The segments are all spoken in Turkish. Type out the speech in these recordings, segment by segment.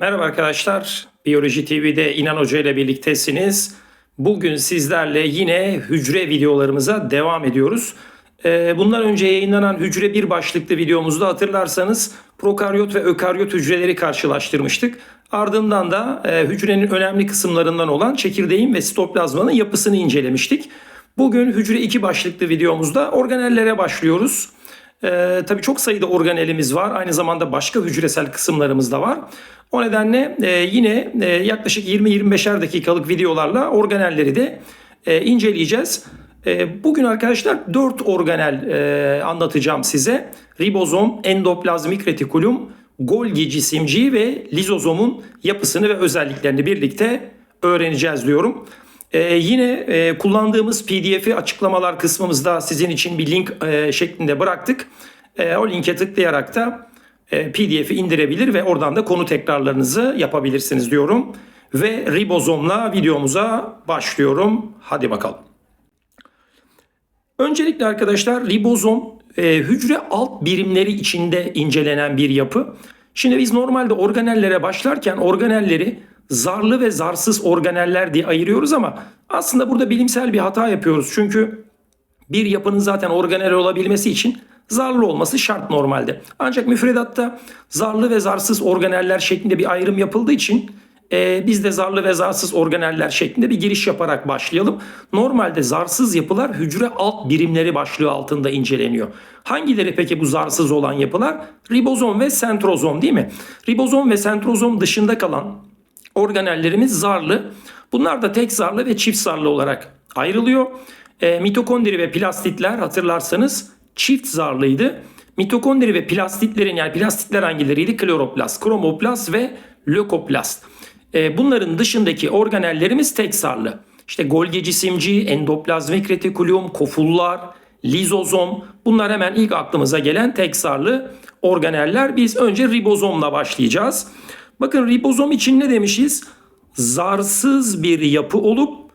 Merhaba arkadaşlar. Biyoloji TV'de İnan Hoca ile birliktesiniz. Bugün sizlerle yine hücre videolarımıza devam ediyoruz. Ee, Bundan önce yayınlanan hücre bir başlıklı videomuzda hatırlarsanız prokaryot ve ökaryot hücreleri karşılaştırmıştık. Ardından da e, hücrenin önemli kısımlarından olan çekirdeğin ve sitoplazmanın yapısını incelemiştik. Bugün hücre 2 başlıklı videomuzda organellere başlıyoruz. Ee, tabii çok sayıda organelimiz var. Aynı zamanda başka hücresel kısımlarımız da var. O nedenle e, yine e, yaklaşık 20-25'er dakikalık videolarla organelleri de e, inceleyeceğiz. E, bugün arkadaşlar 4 organel e, anlatacağım size. Ribozom, endoplazmik retikulum, Golgi cisimciği ve lizozomun yapısını ve özelliklerini birlikte öğreneceğiz diyorum. Ee, yine e, kullandığımız PDF'i açıklamalar kısmımızda sizin için bir link e, şeklinde bıraktık. E, o linke tıklayarak da e, PDF'i indirebilir ve oradan da konu tekrarlarınızı yapabilirsiniz diyorum. Ve ribozomla videomuza başlıyorum. Hadi bakalım. Öncelikle arkadaşlar ribozom e, hücre alt birimleri içinde incelenen bir yapı. Şimdi biz normalde organellere başlarken organelleri zarlı ve zarsız organeller diye ayırıyoruz ama aslında burada bilimsel bir hata yapıyoruz. Çünkü bir yapının zaten organel olabilmesi için zarlı olması şart normalde. Ancak müfredatta zarlı ve zarsız organeller şeklinde bir ayrım yapıldığı için e, biz de zarlı ve zarsız organeller şeklinde bir giriş yaparak başlayalım. Normalde zarsız yapılar hücre alt birimleri başlığı altında inceleniyor. Hangileri peki bu zarsız olan yapılar? Ribozom ve sentrozom değil mi? Ribozom ve sentrozom dışında kalan organellerimiz zarlı. Bunlar da tek zarlı ve çift zarlı olarak ayrılıyor. E, mitokondri ve plastitler hatırlarsanız çift zarlıydı. Mitokondri ve plastitlerin yani plastitler hangileriydi? Kloroplast, kromoplast ve lökoplast. E, bunların dışındaki organellerimiz tek zarlı. İşte Golgi cisimci, endoplazmik retikulum, kofullar, lizozom bunlar hemen ilk aklımıza gelen tek zarlı organeller. Biz önce ribozomla başlayacağız. Bakın ribozom için ne demişiz? Zarsız bir yapı olup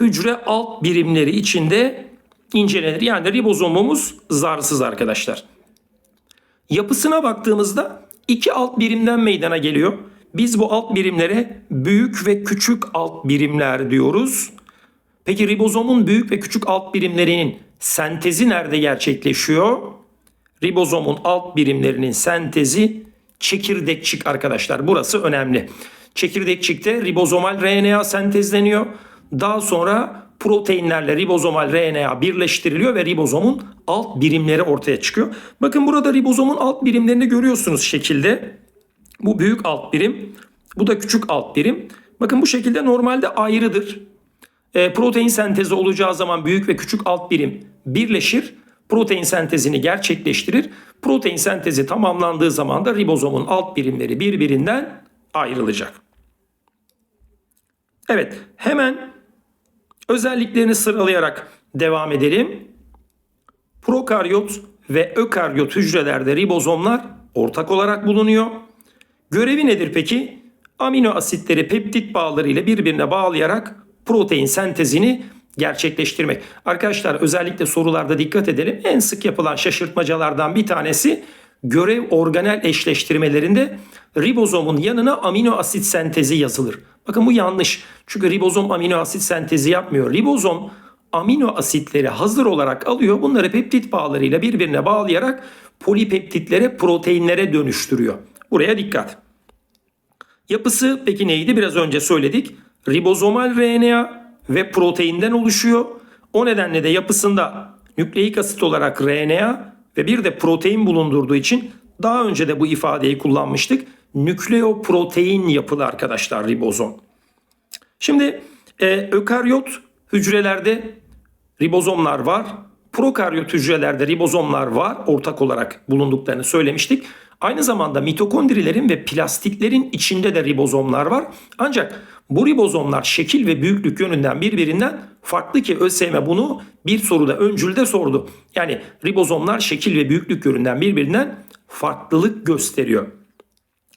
hücre alt birimleri içinde incelenir. Yani ribozomumuz zarsız arkadaşlar. Yapısına baktığımızda iki alt birimden meydana geliyor. Biz bu alt birimlere büyük ve küçük alt birimler diyoruz. Peki ribozomun büyük ve küçük alt birimlerinin sentezi nerede gerçekleşiyor? Ribozomun alt birimlerinin sentezi çekirdekçik arkadaşlar. Burası önemli. Çekirdekçikte ribozomal RNA sentezleniyor. Daha sonra proteinlerle ribozomal RNA birleştiriliyor ve ribozomun alt birimleri ortaya çıkıyor. Bakın burada ribozomun alt birimlerini görüyorsunuz şekilde. Bu büyük alt birim, bu da küçük alt birim. Bakın bu şekilde normalde ayrıdır. E, protein sentezi olacağı zaman büyük ve küçük alt birim birleşir. Protein sentezini gerçekleştirir. Protein sentezi tamamlandığı zaman da ribozomun alt birimleri birbirinden ayrılacak. Evet, hemen özelliklerini sıralayarak devam edelim. Prokaryot ve ökaryot hücrelerde ribozomlar ortak olarak bulunuyor. Görevi nedir peki? Amino asitleri peptit bağları ile birbirine bağlayarak protein sentezini gerçekleştirmek. Arkadaşlar özellikle sorularda dikkat edelim. En sık yapılan şaşırtmacalardan bir tanesi görev organel eşleştirmelerinde ribozomun yanına amino asit sentezi yazılır. Bakın bu yanlış. Çünkü ribozom amino asit sentezi yapmıyor. Ribozom amino asitleri hazır olarak alıyor. Bunları peptit bağlarıyla birbirine bağlayarak polipeptitlere, proteinlere dönüştürüyor. Buraya dikkat. Yapısı peki neydi? Biraz önce söyledik. Ribozomal RNA ve proteinden oluşuyor. O nedenle de yapısında nükleik asit olarak RNA ve bir de protein bulundurduğu için daha önce de bu ifadeyi kullanmıştık. Nükleoprotein yapılı arkadaşlar ribozom. Şimdi e, ökaryot hücrelerde ribozomlar var. Prokaryot hücrelerde ribozomlar var. Ortak olarak bulunduklarını söylemiştik. Aynı zamanda mitokondrilerin ve plastitlerin içinde de ribozomlar var. Ancak bu ribozomlar şekil ve büyüklük yönünden birbirinden farklı ki ÖSYM bunu bir soruda öncülde sordu. Yani ribozomlar şekil ve büyüklük yönünden birbirinden farklılık gösteriyor.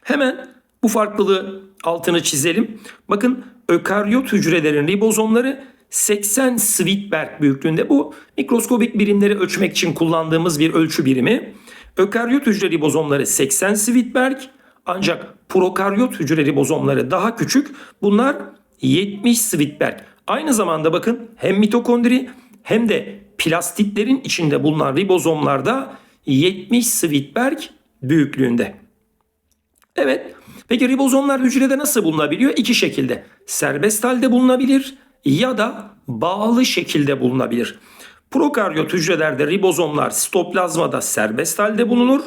Hemen bu farklılığı altını çizelim. Bakın ökaryot hücrelerin ribozomları 80 Switberg büyüklüğünde. Bu mikroskobik birimleri ölçmek için kullandığımız bir ölçü birimi. Ökaryot hücre ribozomları 80 Switberg Ancak prokaryot hücre ribozomları daha küçük. Bunlar 70 Switberg. Aynı zamanda bakın hem mitokondri hem de plastitlerin içinde bulunan ribozomlarda 70 Switberg büyüklüğünde. Evet. Peki ribozomlar hücrede nasıl bulunabiliyor? İki şekilde. Serbest halde bulunabilir ya da bağlı şekilde bulunabilir. Prokaryot hücrelerde ribozomlar sitoplazmada serbest halde bulunur.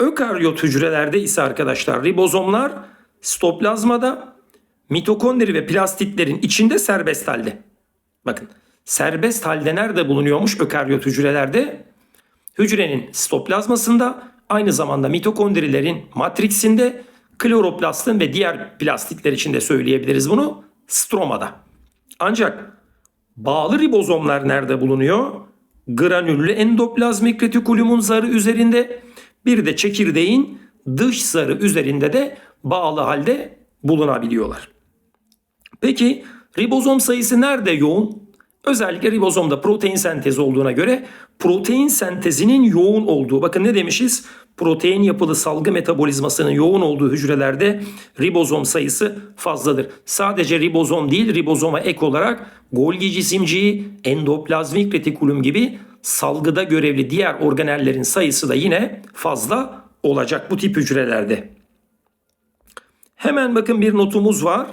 Ökaryot hücrelerde ise arkadaşlar ribozomlar sitoplazmada mitokondri ve plastitlerin içinde serbest halde. Bakın serbest halde nerede bulunuyormuş ökaryot hücrelerde? Hücrenin sitoplazmasında aynı zamanda mitokondrilerin matriksinde kloroplastın ve diğer plastitler için de söyleyebiliriz bunu stromada. Ancak bağlı ribozomlar nerede bulunuyor? Granüllü endoplazmik retikulumun zarı üzerinde bir de çekirdeğin dış zarı üzerinde de bağlı halde bulunabiliyorlar. Peki ribozom sayısı nerede yoğun? Özellikle ribozomda protein sentezi olduğuna göre protein sentezinin yoğun olduğu bakın ne demişiz? Protein yapılı salgı metabolizmasının yoğun olduğu hücrelerde ribozom sayısı fazladır. Sadece ribozom değil ribozoma ek olarak Golgi cisimciği, endoplazmik retikulum gibi salgıda görevli diğer organellerin sayısı da yine fazla olacak bu tip hücrelerde. Hemen bakın bir notumuz var.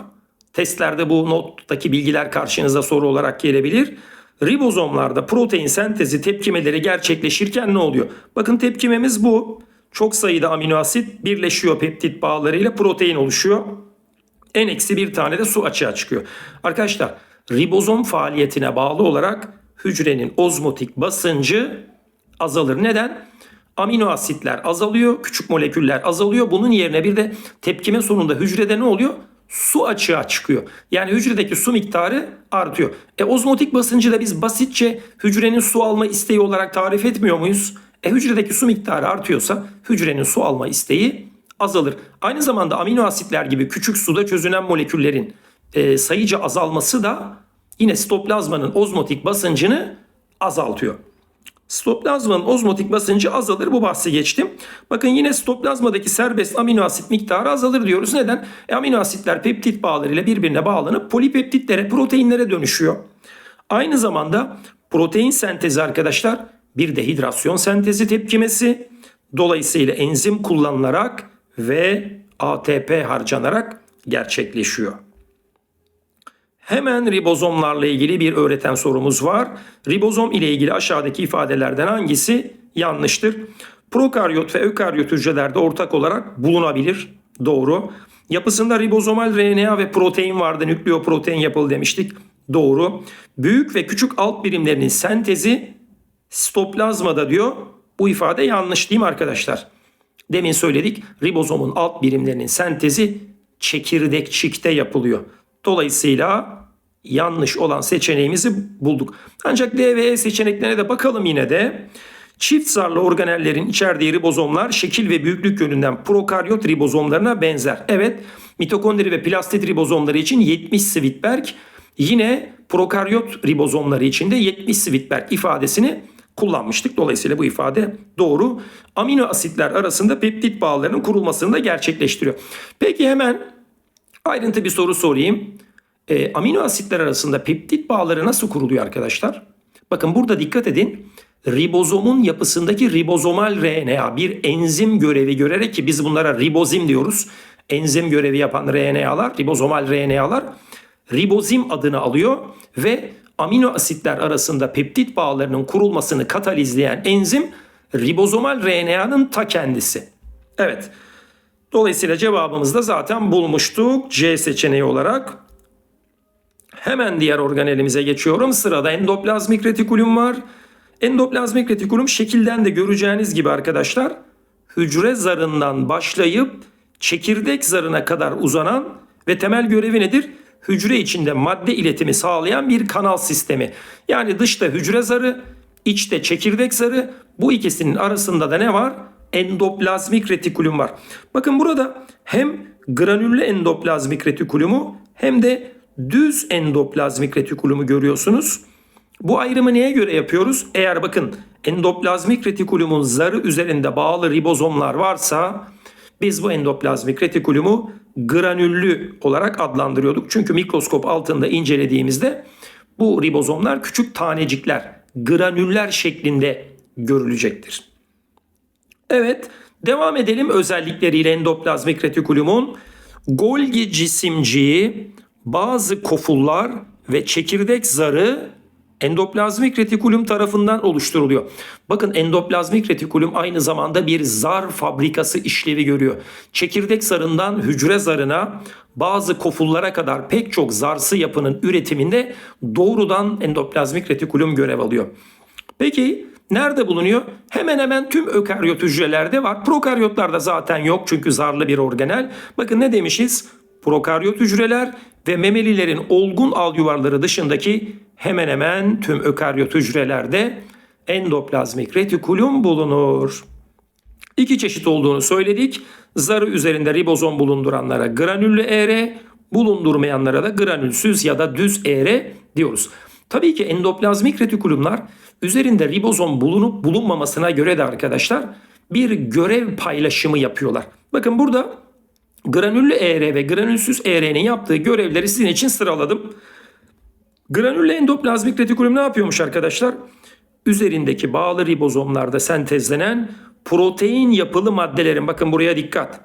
Testlerde bu nottaki bilgiler karşınıza soru olarak gelebilir. Ribozomlarda protein sentezi tepkimeleri gerçekleşirken ne oluyor? Bakın tepkimemiz bu. Çok sayıda amino asit birleşiyor peptit bağlarıyla protein oluşuyor. En eksi bir tane de su açığa çıkıyor. Arkadaşlar ribozom faaliyetine bağlı olarak hücrenin ozmotik basıncı azalır. Neden? Amino asitler azalıyor, küçük moleküller azalıyor. Bunun yerine bir de tepkime sonunda hücrede ne oluyor? Su açığa çıkıyor. Yani hücredeki su miktarı artıyor. E ozmotik basıncı da biz basitçe hücrenin su alma isteği olarak tarif etmiyor muyuz? E hücredeki su miktarı artıyorsa hücrenin su alma isteği azalır. Aynı zamanda amino asitler gibi küçük suda çözünen moleküllerin e, sayıca azalması da yine sitoplazmanın ozmotik basıncını azaltıyor. Sitoplazmanın ozmotik basıncı azalır. Bu bahsi geçtim. Bakın yine sitoplazmadaki serbest amino asit miktarı azalır diyoruz. Neden? E, amino asitler peptit bağlarıyla birbirine bağlanıp polipeptitlere, proteinlere dönüşüyor. Aynı zamanda protein sentezi arkadaşlar bir dehidrasyon sentezi tepkimesi. Dolayısıyla enzim kullanılarak ve ATP harcanarak gerçekleşiyor. Hemen ribozomlarla ilgili bir öğreten sorumuz var. Ribozom ile ilgili aşağıdaki ifadelerden hangisi yanlıştır? Prokaryot ve ökaryot hücrelerde ortak olarak bulunabilir. Doğru. Yapısında ribozomal RNA ve protein vardı. Nükleoprotein yapılı demiştik. Doğru. Büyük ve küçük alt birimlerinin sentezi sitoplazmada diyor. Bu ifade yanlış değil mi arkadaşlar? Demin söyledik ribozomun alt birimlerinin sentezi çekirdekçikte yapılıyor. Dolayısıyla yanlış olan seçeneğimizi bulduk. Ancak D ve E seçeneklerine de bakalım yine de. Çift zarlı organellerin içerdiği ribozomlar şekil ve büyüklük yönünden prokaryot ribozomlarına benzer. Evet mitokondri ve plastit ribozomları için 70 Switberg yine prokaryot ribozomları için de 70 Switberg ifadesini kullanmıştık. Dolayısıyla bu ifade doğru. Amino asitler arasında peptit bağlarının kurulmasını da gerçekleştiriyor. Peki hemen ayrıntı bir soru sorayım. E, amino asitler arasında peptit bağları nasıl kuruluyor arkadaşlar? Bakın burada dikkat edin. Ribozomun yapısındaki ribozomal RNA bir enzim görevi görerek ki biz bunlara ribozim diyoruz. Enzim görevi yapan RNA'lar, ribozomal RNA'lar ribozim adını alıyor ve amino asitler arasında peptit bağlarının kurulmasını katalizleyen enzim ribozomal RNA'nın ta kendisi. Evet. Dolayısıyla cevabımızı da zaten bulmuştuk C seçeneği olarak. Hemen diğer organelimize geçiyorum. Sırada endoplazmik retikulum var. Endoplazmik retikulum şekilden de göreceğiniz gibi arkadaşlar hücre zarından başlayıp çekirdek zarına kadar uzanan ve temel görevi nedir? Hücre içinde madde iletimi sağlayan bir kanal sistemi. Yani dışta hücre zarı, içte çekirdek zarı. Bu ikisinin arasında da ne var? Endoplazmik retikulum var. Bakın burada hem granüllü endoplazmik retikulumu hem de düz endoplazmik retikulumu görüyorsunuz. Bu ayrımı neye göre yapıyoruz? Eğer bakın endoplazmik retikulumun zarı üzerinde bağlı ribozomlar varsa Biz bu endoplazmik retikulumu granüllü olarak adlandırıyorduk. Çünkü mikroskop altında incelediğimizde bu ribozomlar küçük tanecikler, granüller şeklinde görülecektir. Evet, devam edelim özellikleriyle endoplazmik retikulumun. Golgi cisimciği, bazı kofullar ve çekirdek zarı endoplazmik retikulum tarafından oluşturuluyor. Bakın endoplazmik retikulum aynı zamanda bir zar fabrikası işlevi görüyor. Çekirdek zarından hücre zarına bazı kofullara kadar pek çok zarsı yapının üretiminde doğrudan endoplazmik retikulum görev alıyor. Peki nerede bulunuyor? Hemen hemen tüm ökaryot hücrelerde var. Prokaryotlarda zaten yok çünkü zarlı bir organel. Bakın ne demişiz? Prokaryot hücreler ve memelilerin olgun al yuvarları dışındaki hemen hemen tüm ökaryot hücrelerde endoplazmik retikulum bulunur. İki çeşit olduğunu söyledik. Zarı üzerinde ribozom bulunduranlara granüllü ER, bulundurmayanlara da granülsüz ya da düz ER diyoruz. Tabii ki endoplazmik retikulumlar üzerinde ribozom bulunup bulunmamasına göre de arkadaşlar bir görev paylaşımı yapıyorlar. Bakın burada granüllü ER ve granülsüz ER'nin yaptığı görevleri sizin için sıraladım. Granüllü endoplazmik retikulum ne yapıyormuş arkadaşlar? Üzerindeki bağlı ribozomlarda sentezlenen protein yapılı maddelerin bakın buraya dikkat.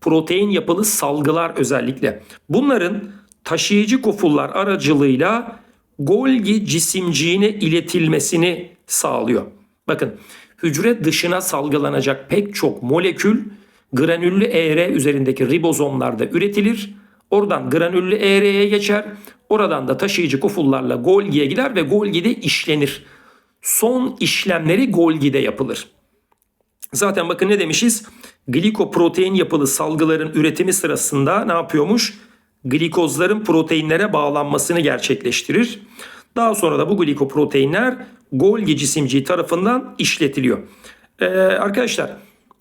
Protein yapılı salgılar özellikle. Bunların taşıyıcı kofullar aracılığıyla Golgi cisimciğine iletilmesini sağlıyor. Bakın hücre dışına salgılanacak pek çok molekül granüllü ER üzerindeki ribozomlarda üretilir. Oradan granüllü ER'ye geçer. Oradan da taşıyıcı kofullarla Golgi'ye gider ve Golgi'de işlenir. Son işlemleri Golgi'de yapılır. Zaten bakın ne demişiz? Glikoprotein yapılı salgıların üretimi sırasında ne yapıyormuş? Glikozların proteinlere bağlanmasını gerçekleştirir. Daha sonra da bu glikoproteinler Golgi cisimciği tarafından işletiliyor. Ee, arkadaşlar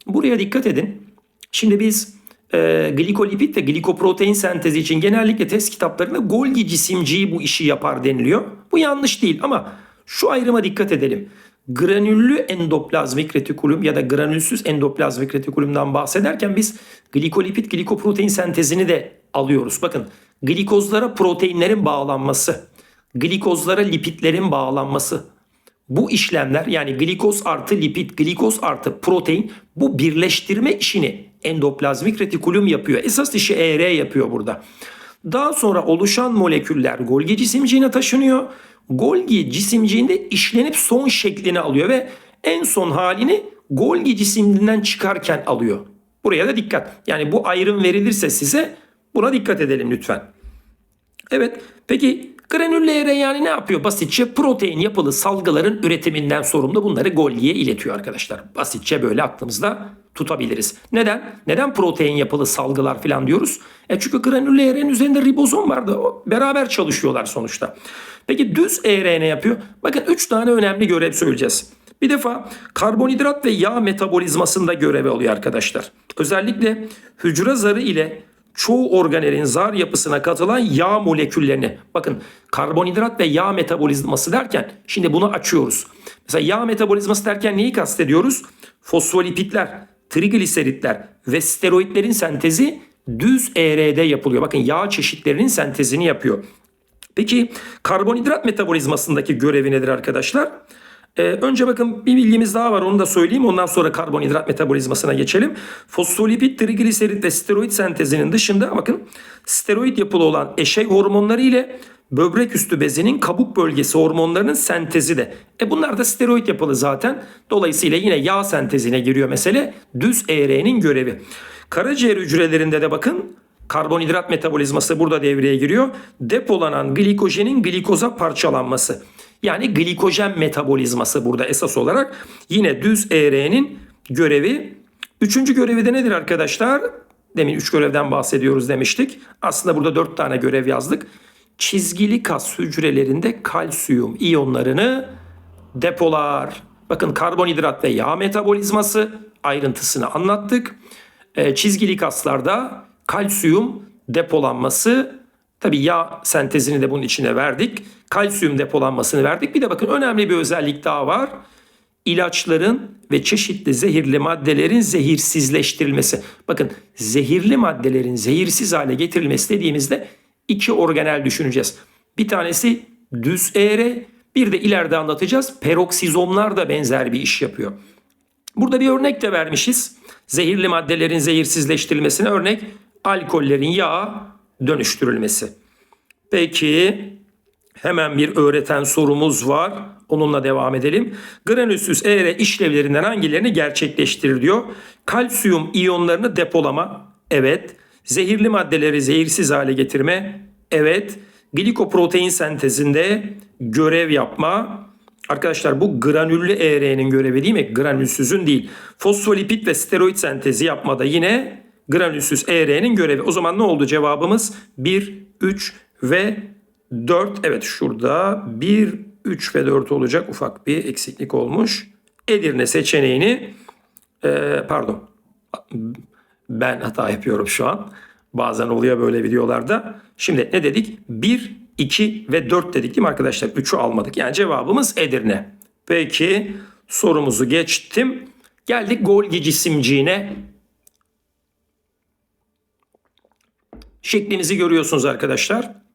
buraya dikkat edin. Şimdi biz e, glikolipid ve glikoprotein sentezi için genellikle test kitaplarında Golgi cisimciği bu işi yapar deniliyor. Bu yanlış değil ama şu ayrıma dikkat edelim. Granüllü endoplazmik retikulum ya da granülsüz endoplazmik retikulumdan bahsederken biz glikolipid glikoprotein sentezini de alıyoruz. Bakın glikozlara proteinlerin bağlanması, glikozlara lipidlerin bağlanması, bu işlemler yani glikoz artı lipid, glikoz artı protein bu birleştirme işini endoplazmik retikulum yapıyor. Esas işi ER yapıyor burada. Daha sonra oluşan moleküller Golgi cisimciğine taşınıyor. Golgi cisimciğinde işlenip son şeklini alıyor ve en son halini Golgi cisimliğinden çıkarken alıyor. Buraya da dikkat. Yani bu ayrım verilirse size buna dikkat edelim lütfen. Evet peki granüllere yani ne yapıyor basitçe? Protein yapılı salgıların üretiminden sorumlu bunları Golgi'ye iletiyor arkadaşlar. Basitçe böyle aklımızda tutabiliriz. Neden? Neden protein yapılı salgılar falan diyoruz? E çünkü granüllü ER'nin üzerinde ribozom vardı. Beraber çalışıyorlar sonuçta. Peki düz ER ne yapıyor? Bakın 3 tane önemli görev söyleyeceğiz. Bir defa karbonhidrat ve yağ metabolizmasında görev alıyor arkadaşlar. Özellikle hücre zarı ile çoğu organelin zar yapısına katılan yağ moleküllerini bakın karbonhidrat ve yağ metabolizması derken şimdi bunu açıyoruz. Mesela yağ metabolizması derken neyi kastediyoruz? Fosfolipidler, trigliseritler ve steroidlerin sentezi düz ER'de yapılıyor. Bakın yağ çeşitlerinin sentezini yapıyor. Peki karbonhidrat metabolizmasındaki görevi nedir arkadaşlar? Ee, önce bakın bir bilgimiz daha var onu da söyleyeyim. Ondan sonra karbonhidrat metabolizmasına geçelim. Fosfolipid, trigliserit ve steroid sentezinin dışında bakın steroid yapılı olan eşey hormonları ile böbrek üstü bezinin kabuk bölgesi hormonlarının sentezi de. E bunlar da steroid yapılı zaten. Dolayısıyla yine yağ sentezine giriyor mesele. Düz ER'nin görevi. Karaciğer hücrelerinde de bakın karbonhidrat metabolizması burada devreye giriyor. Depolanan glikojenin glikoza parçalanması. Yani glikojen metabolizması burada esas olarak yine düz ER'nin görevi. Üçüncü görevi de nedir arkadaşlar? Demin üç görevden bahsediyoruz demiştik. Aslında burada dört tane görev yazdık. Çizgili kas hücrelerinde kalsiyum iyonlarını depolar. Bakın karbonhidrat ve yağ metabolizması ayrıntısını anlattık. Ee, çizgili kaslarda kalsiyum depolanması Tabii yağ sentezini de bunun içine verdik. Kalsiyum depolanmasını verdik. Bir de bakın önemli bir özellik daha var. İlaçların ve çeşitli zehirli maddelerin zehirsizleştirilmesi. Bakın zehirli maddelerin zehirsiz hale getirilmesi dediğimizde iki organel düşüneceğiz. Bir tanesi düz eğre, bir de ileride anlatacağız peroksizomlar da benzer bir iş yapıyor. Burada bir örnek de vermişiz. Zehirli maddelerin zehirsizleştirilmesine örnek alkollerin yağa dönüştürülmesi. Peki hemen bir öğreten sorumuz var. Onunla devam edelim. Granülsüs eğre işlevlerinden hangilerini gerçekleştirir diyor. Kalsiyum iyonlarını depolama. Evet. Zehirli maddeleri zehirsiz hale getirme. Evet. Glikoprotein sentezinde görev yapma. Arkadaşlar bu granüllü ER'nin görevi değil mi? Granülsüzün değil. Fosfolipid ve steroid sentezi yapmada yine granülsüz ER'nin görevi. O zaman ne oldu cevabımız? 1, 3 ve 4. Evet şurada 1, 3 ve 4 olacak. Ufak bir eksiklik olmuş. Edirne seçeneğini e, pardon ben hata yapıyorum şu an. Bazen oluyor böyle videolarda. Şimdi ne dedik? 1, 2 ve 4 dedik değil mi arkadaşlar? 3'ü almadık. Yani cevabımız Edirne. Peki sorumuzu geçtim. Geldik Golgi cisimciğine. Şeklimizi görüyorsunuz arkadaşlar.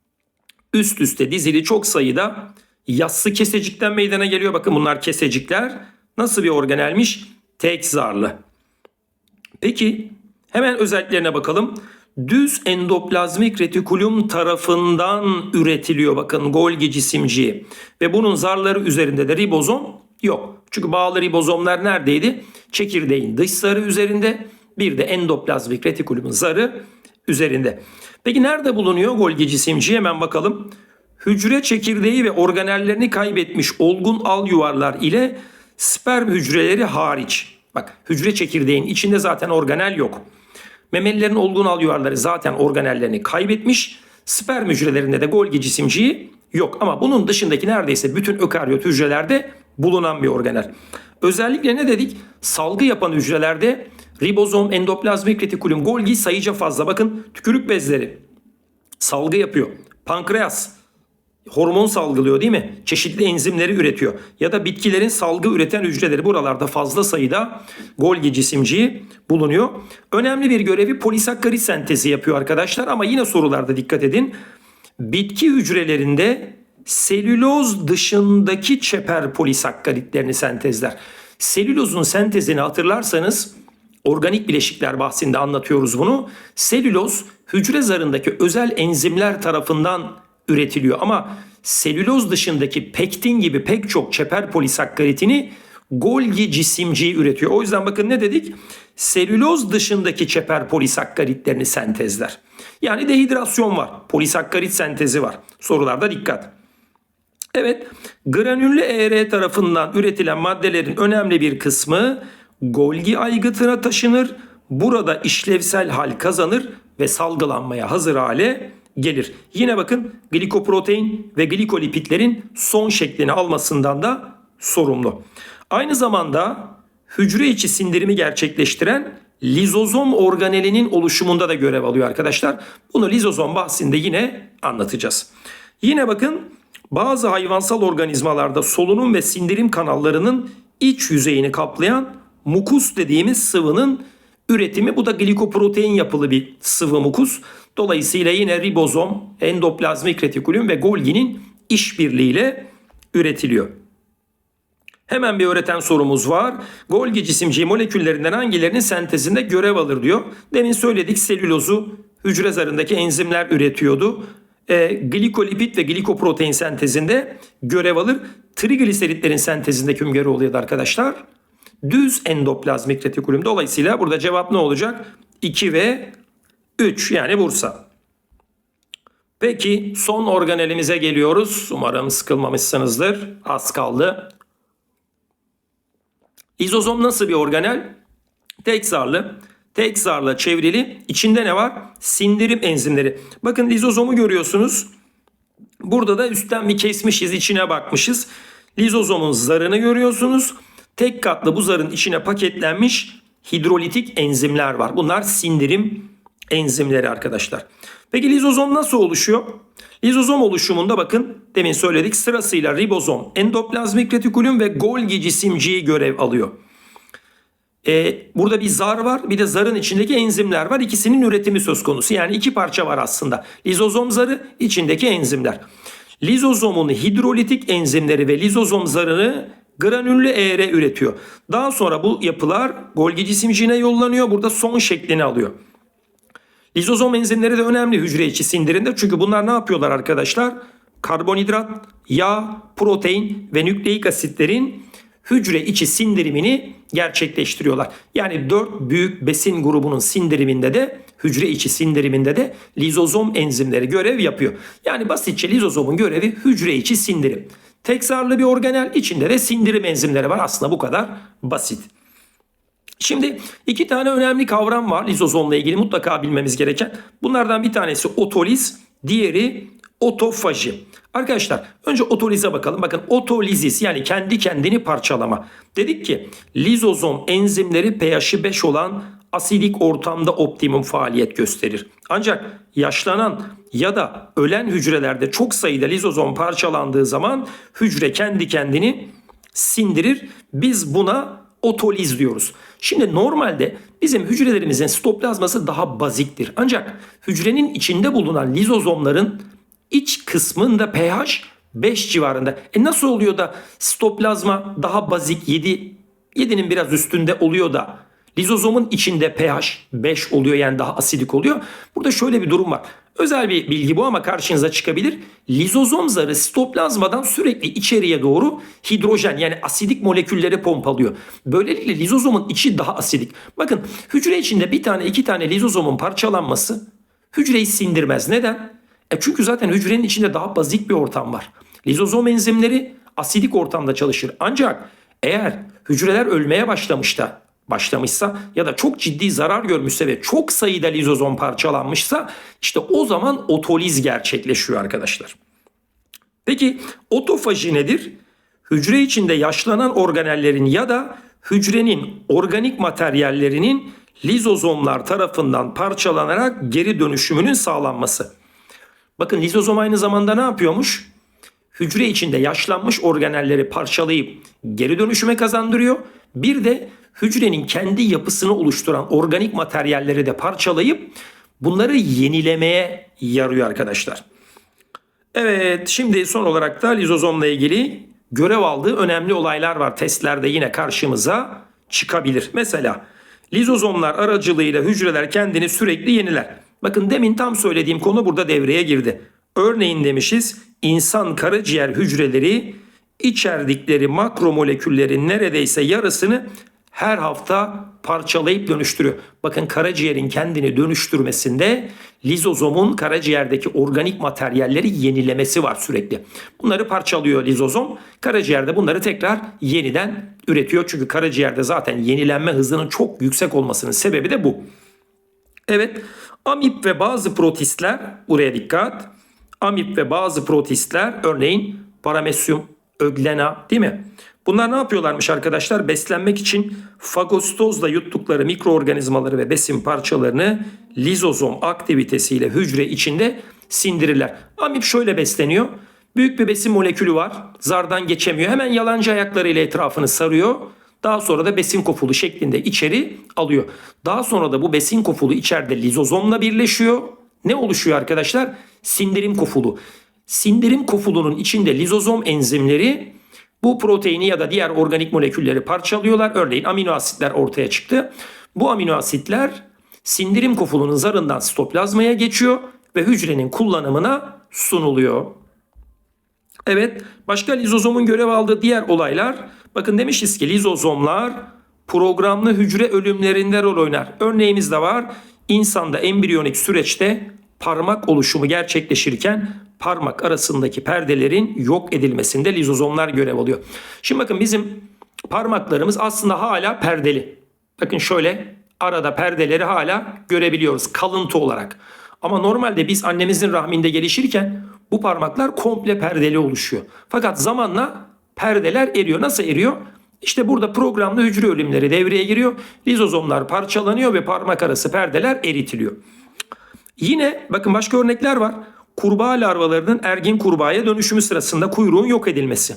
Üst üste dizili çok sayıda yassı kesecikten meydana geliyor. Bakın bunlar kesecikler. Nasıl bir organelmiş? Tek zarlı. Peki hemen özelliklerine bakalım. Düz endoplazmik retikulum tarafından üretiliyor bakın Golgi cisimciği. Ve bunun zarları üzerinde de ribozom yok. Çünkü bağlı ribozomlar neredeydi? Çekirdeğin dış zarı üzerinde bir de endoplazmik retikulumun zarı üzerinde. Peki nerede bulunuyor Golgi cisimciği? Hemen bakalım. Hücre çekirdeği ve organellerini kaybetmiş olgun al yuvarlar ile sperm hücreleri hariç. Bak hücre çekirdeğin içinde zaten organel yok. Memelilerin olgun al yuvarları zaten organellerini kaybetmiş. Sperm hücrelerinde de Golgi cisimciği yok. Ama bunun dışındaki neredeyse bütün ökaryot hücrelerde bulunan bir organel. Özellikle ne dedik? Salgı yapan hücrelerde ribozom, endoplazmik retikulum, Golgi sayıca fazla. Bakın tükürük bezleri salgı yapıyor. Pankreas hormon salgılıyor değil mi? Çeşitli enzimleri üretiyor. Ya da bitkilerin salgı üreten hücreleri buralarda fazla sayıda Golgi cisimciği bulunuyor. Önemli bir görevi polisakkarit sentezi yapıyor arkadaşlar ama yine sorularda dikkat edin. Bitki hücrelerinde selüloz dışındaki çeper polisakkaritlerini sentezler. Selülozun sentezini hatırlarsanız organik bileşikler bahsinde anlatıyoruz bunu. Selüloz hücre zarındaki özel enzimler tarafından üretiliyor ama selüloz dışındaki pektin gibi pek çok çeper polisakkaritini Golgi cisimciği üretiyor. O yüzden bakın ne dedik? Selüloz dışındaki çeper polisakkaritlerini sentezler. Yani dehidrasyon var. Polisakkarit sentezi var. Sorularda dikkat. Evet, granüllü ER tarafından üretilen maddelerin önemli bir kısmı Golgi aygıtına taşınır. Burada işlevsel hal kazanır ve salgılanmaya hazır hale gelir. Yine bakın glikoprotein ve glikolipitlerin son şeklini almasından da sorumlu. Aynı zamanda hücre içi sindirimi gerçekleştiren lizozom organelinin oluşumunda da görev alıyor arkadaşlar. Bunu lizozom bahsinde yine anlatacağız. Yine bakın bazı hayvansal organizmalarda solunum ve sindirim kanallarının iç yüzeyini kaplayan mukus dediğimiz sıvının üretimi. Bu da glikoprotein yapılı bir sıvı mukus. Dolayısıyla yine ribozom, endoplazmik retikulum ve Golgi'nin işbirliğiyle üretiliyor. Hemen bir öğreten sorumuz var. Golgi cisimciği moleküllerinden hangilerinin sentezinde görev alır diyor. Demin söyledik selülozu hücre zarındaki enzimler üretiyordu. E, glikolipid ve glikoprotein sentezinde görev alır. Trigliseritlerin sentezinde kim görev oluyordu arkadaşlar? Düz endoplazmik retikulum. Dolayısıyla burada cevap ne olacak? 2 ve 3 yani Bursa. Peki son organelimize geliyoruz. Umarım sıkılmamışsınızdır. Az kaldı. İzozom nasıl bir organel? Tek zarlı. Tek zarla çevrili. İçinde ne var? Sindirim enzimleri. Bakın lizozomu görüyorsunuz. Burada da üstten bir kesmişiz, içine bakmışız. Lizozomun zarını görüyorsunuz. Tek katlı bu zarın içine paketlenmiş hidrolitik enzimler var. Bunlar sindirim enzimleri arkadaşlar. Peki lizozom nasıl oluşuyor? Lizozom oluşumunda bakın demin söyledik sırasıyla ribozom, endoplazmik retikulum ve Golgi cisimciği görev alıyor. e, burada bir zar var bir de zarın içindeki enzimler var. İkisinin üretimi söz konusu. Yani iki parça var aslında. Lizozom zarı içindeki enzimler. Lizozomun hidrolitik enzimleri ve lizozom zarını granüllü ER üretiyor. Daha sonra bu yapılar Golgi cisimciğine yollanıyor. Burada son şeklini alıyor. Lizozom enzimleri de önemli hücre içi sindirimde. Çünkü bunlar ne yapıyorlar arkadaşlar? Karbonhidrat, yağ, protein ve nükleik asitlerin hücre içi sindirimini gerçekleştiriyorlar. Yani dört büyük besin grubunun sindiriminde de hücre içi sindiriminde de lizozom enzimleri görev yapıyor. Yani basitçe lizozomun görevi hücre içi sindirim. Tekrarlı bir organel içinde de sindirim enzimleri var. Aslında bu kadar basit. Şimdi iki tane önemli kavram var lizozomla ilgili mutlaka bilmemiz gereken. Bunlardan bir tanesi otoliz, diğeri otofaji. Arkadaşlar önce otolize bakalım. Bakın otolizis yani kendi kendini parçalama. Dedik ki lizozom enzimleri pH'i 5 olan asidik ortamda optimum faaliyet gösterir. Ancak yaşlanan ya da ölen hücrelerde çok sayıda lizozom parçalandığı zaman hücre kendi kendini sindirir. Biz buna otoliz diyoruz. Şimdi normalde bizim hücrelerimizin sitoplazması daha baziktir. Ancak hücrenin içinde bulunan lizozomların iç kısmında pH 5 civarında. E nasıl oluyor da sitoplazma daha bazik 7 7'nin biraz üstünde oluyor da lizozomun içinde pH 5 oluyor yani daha asidik oluyor. Burada şöyle bir durum var. Özel bir bilgi bu ama karşınıza çıkabilir. Lizozom zarı sitoplazmadan sürekli içeriye doğru hidrojen yani asidik molekülleri pompalıyor. Böylelikle lizozomun içi daha asidik. Bakın hücre içinde bir tane iki tane lizozomun parçalanması hücreyi sindirmez. Neden? E çünkü zaten hücrenin içinde daha bazik bir ortam var. Lizozom enzimleri asidik ortamda çalışır. Ancak eğer hücreler ölmeye başlamışta başlamışsa ya da çok ciddi zarar görmüşse ve çok sayıda lizozom parçalanmışsa işte o zaman otoliz gerçekleşiyor arkadaşlar. Peki otofaji nedir? Hücre içinde yaşlanan organellerin ya da hücrenin organik materyallerinin lizozomlar tarafından parçalanarak geri dönüşümünün sağlanması. Bakın lizozom aynı zamanda ne yapıyormuş? Hücre içinde yaşlanmış organelleri parçalayıp geri dönüşüme kazandırıyor. Bir de hücrenin kendi yapısını oluşturan organik materyalleri de parçalayıp bunları yenilemeye yarıyor arkadaşlar. Evet şimdi son olarak da lizozomla ilgili görev aldığı önemli olaylar var. Testlerde yine karşımıza çıkabilir. Mesela lizozomlar aracılığıyla hücreler kendini sürekli yeniler. Bakın demin tam söylediğim konu burada devreye girdi. Örneğin demişiz insan karaciğer hücreleri içerdikleri makromoleküllerin neredeyse yarısını her hafta parçalayıp dönüştürüyor. Bakın karaciğerin kendini dönüştürmesinde lizozomun karaciğerdeki organik materyalleri yenilemesi var sürekli. Bunları parçalıyor lizozom. Karaciğerde bunları tekrar yeniden üretiyor. Çünkü karaciğerde zaten yenilenme hızının çok yüksek olmasının sebebi de bu. Evet amip ve bazı protistler buraya dikkat. Amip ve bazı protistler örneğin paramesyum, öglena değil mi? Bunlar ne yapıyorlarmış arkadaşlar? Beslenmek için fagostozla yuttukları mikroorganizmaları ve besin parçalarını lizozom aktivitesiyle hücre içinde sindirirler. Amip şöyle besleniyor. Büyük bir besin molekülü var. Zardan geçemiyor. Hemen yalancı ayaklarıyla etrafını sarıyor. Daha sonra da besin kofulu şeklinde içeri alıyor. Daha sonra da bu besin kofulu içeride lizozomla birleşiyor. Ne oluşuyor arkadaşlar? Sindirim kofulu. Sindirim kofulunun içinde lizozom enzimleri bu proteini ya da diğer organik molekülleri parçalıyorlar. Örneğin amino asitler ortaya çıktı. Bu amino asitler sindirim kofulunun zarından sitoplazmaya geçiyor ve hücrenin kullanımına sunuluyor. Evet, başka lizozomun görev aldığı diğer olaylar. Bakın demişiz ki lizozomlar programlı hücre ölümlerinde rol oynar. Örneğimiz de var. İnsanda embriyonik süreçte parmak oluşumu gerçekleşirken parmak arasındaki perdelerin yok edilmesinde lizozomlar görev alıyor. Şimdi bakın bizim parmaklarımız aslında hala perdeli. Bakın şöyle arada perdeleri hala görebiliyoruz kalıntı olarak. Ama normalde biz annemizin rahminde gelişirken bu parmaklar komple perdeli oluşuyor. Fakat zamanla perdeler eriyor. Nasıl eriyor? İşte burada programlı hücre ölümleri devreye giriyor. Lizozomlar parçalanıyor ve parmak arası perdeler eritiliyor. Yine bakın başka örnekler var. Kurbağa larvalarının ergin kurbağaya dönüşümü sırasında kuyruğun yok edilmesi.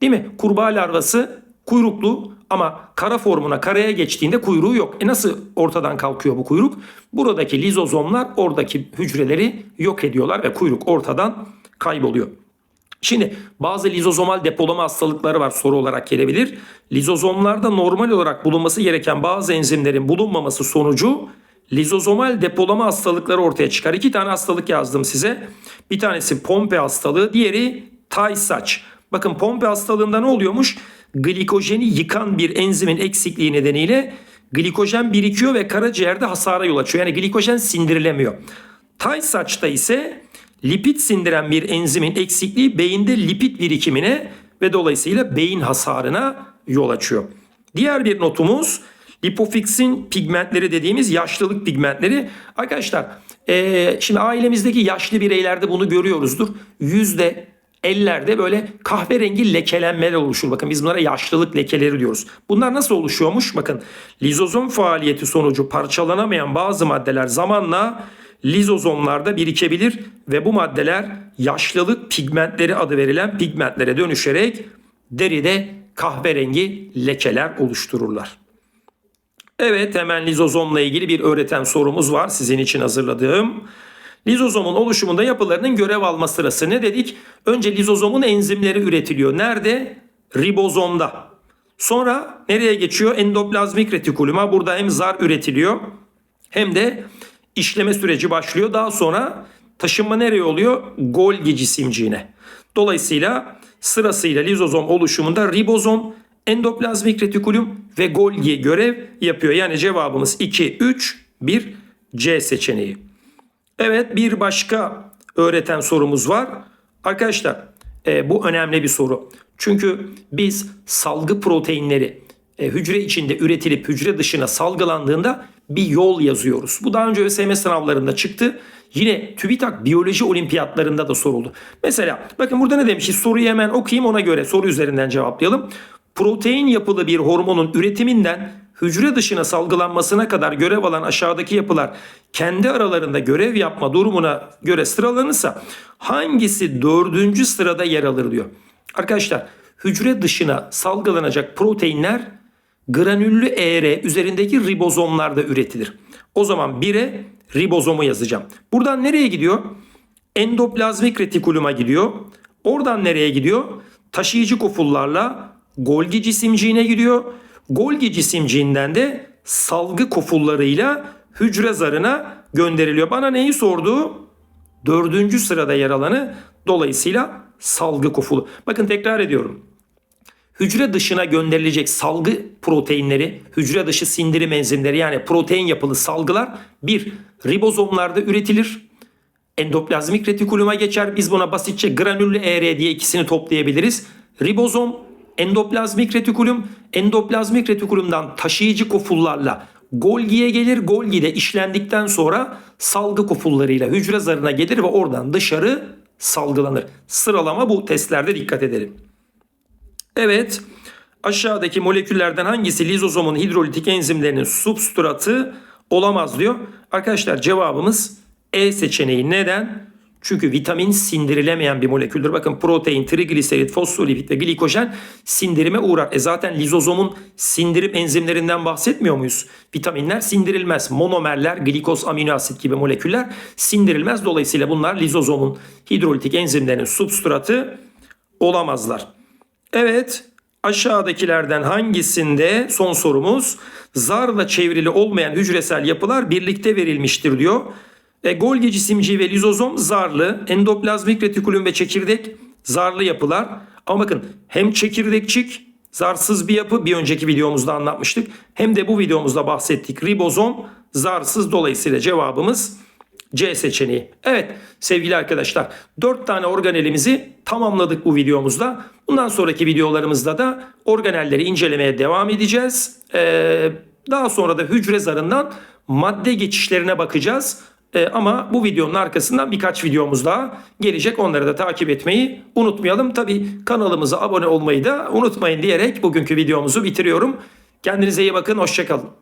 Değil mi? Kurbağa larvası kuyruklu Ama kara formuna karaya geçtiğinde kuyruğu yok. E nasıl ortadan kalkıyor bu kuyruk? Buradaki lizozomlar oradaki hücreleri yok ediyorlar ve kuyruk ortadan kayboluyor. Şimdi bazı lizozomal depolama hastalıkları var soru olarak gelebilir. Lizozomlarda normal olarak bulunması gereken bazı enzimlerin bulunmaması sonucu lizozomal depolama hastalıkları ortaya çıkar. İki tane hastalık yazdım size. Bir tanesi Pompe hastalığı, diğeri Tay saç. Bakın Pompe hastalığında ne oluyormuş? Glikojeni yıkan bir enzimin eksikliği nedeniyle glikojen birikiyor ve karaciğerde hasara yol açıyor. Yani glikojen sindirilemiyor. Tay saçta ise lipid sindiren bir enzimin eksikliği beyinde lipid birikimine ve dolayısıyla beyin hasarına yol açıyor. Diğer bir notumuz lipofiksin pigmentleri dediğimiz yaşlılık pigmentleri. Arkadaşlar eee, şimdi ailemizdeki yaşlı bireylerde bunu görüyoruzdur. Yüzde ellerde böyle kahverengi lekelenmeler oluşur. Bakın biz bunlara yaşlılık lekeleri diyoruz. Bunlar nasıl oluşuyormuş? Bakın lizozom faaliyeti sonucu parçalanamayan bazı maddeler zamanla lizozomlarda birikebilir ve bu maddeler yaşlılık pigmentleri adı verilen pigmentlere dönüşerek deride kahverengi lekeler oluştururlar. Evet hemen lizozomla ilgili bir öğreten sorumuz var sizin için hazırladığım. Lizozomun oluşumunda yapılarının görev alma sırası ne dedik? Önce lizozomun enzimleri üretiliyor. Nerede? Ribozomda. Sonra nereye geçiyor? Endoplazmik retikuluma. Burada hem zar üretiliyor hem de işleme süreci başlıyor. Daha sonra taşınma nereye oluyor? Golgi cisimciğine. Dolayısıyla sırasıyla lizozom oluşumunda ribozom, endoplazmik retikulum ve Golgi görev yapıyor. Yani cevabımız 2, 3, 1 C seçeneği. Evet bir başka öğreten sorumuz var. Arkadaşlar e, bu önemli bir soru. Çünkü biz salgı proteinleri e, hücre içinde üretilip hücre dışına salgılandığında bir yol yazıyoruz. Bu daha önce ÖSYM sınavlarında çıktı. Yine TÜBİTAK biyoloji olimpiyatlarında da soruldu. Mesela bakın burada ne demiş? Soruyu hemen okuyayım ona göre soru üzerinden cevaplayalım. Protein yapılı bir hormonun üretiminden hücre dışına salgılanmasına kadar görev alan aşağıdaki yapılar kendi aralarında görev yapma durumuna göre sıralanırsa hangisi dördüncü sırada yer alır diyor. Arkadaşlar hücre dışına salgılanacak proteinler granüllü ER üzerindeki ribozomlarda üretilir. O zaman 1'e ribozomu yazacağım. Buradan nereye gidiyor? Endoplazmik retikuluma gidiyor. Oradan nereye gidiyor? Taşıyıcı kofullarla Golgi cisimciğine gidiyor. Golgi cisimciğinden de salgı kofullarıyla hücre zarına gönderiliyor. Bana neyi sordu? Dördüncü sırada yer alanı dolayısıyla salgı kofulu. Bakın tekrar ediyorum. Hücre dışına gönderilecek salgı proteinleri, hücre dışı sindirim enzimleri yani protein yapılı salgılar bir ribozomlarda üretilir. Endoplazmik retikuluma geçer. Biz buna basitçe granüllü ER diye ikisini toplayabiliriz. Ribozom, endoplazmik retikulum, endoplazmik retikulumdan taşıyıcı kofullarla Golgi'ye gelir. Golgi de işlendikten sonra salgı kofullarıyla hücre zarına gelir ve oradan dışarı salgılanır. Sıralama bu testlerde dikkat edelim. Evet. Aşağıdaki moleküllerden hangisi lizozomun hidrolitik enzimlerinin substratı olamaz diyor. Arkadaşlar cevabımız E seçeneği. Neden? Çünkü vitamin sindirilemeyen bir moleküldür. Bakın protein, trigliserit, fosfolipid ve glikojen sindirime uğrar. E zaten lizozomun sindirim enzimlerinden bahsetmiyor muyuz? Vitaminler sindirilmez. Monomerler, glikoz, amino asit gibi moleküller sindirilmez. Dolayısıyla bunlar lizozomun hidrolitik enzimlerinin substratı olamazlar. Evet aşağıdakilerden hangisinde son sorumuz zarla çevrili olmayan hücresel yapılar birlikte verilmiştir diyor. E, Golgi cisimciği ve lizozom zarlı, endoplazmik retikulum ve çekirdek zarlı yapılar. Ama bakın hem çekirdekçik zarsız bir yapı bir önceki videomuzda anlatmıştık. Hem de bu videomuzda bahsettik ribozom zarsız dolayısıyla cevabımız C seçeneği. Evet sevgili arkadaşlar 4 tane organelimizi tamamladık bu videomuzda. Bundan sonraki videolarımızda da organelleri incelemeye devam edeceğiz. Ee, daha sonra da hücre zarından madde geçişlerine bakacağız. Ee, ama bu videonun arkasından birkaç videomuz daha gelecek. Onları da takip etmeyi unutmayalım. Tabi kanalımıza abone olmayı da unutmayın diyerek bugünkü videomuzu bitiriyorum. Kendinize iyi bakın. Hoşçakalın.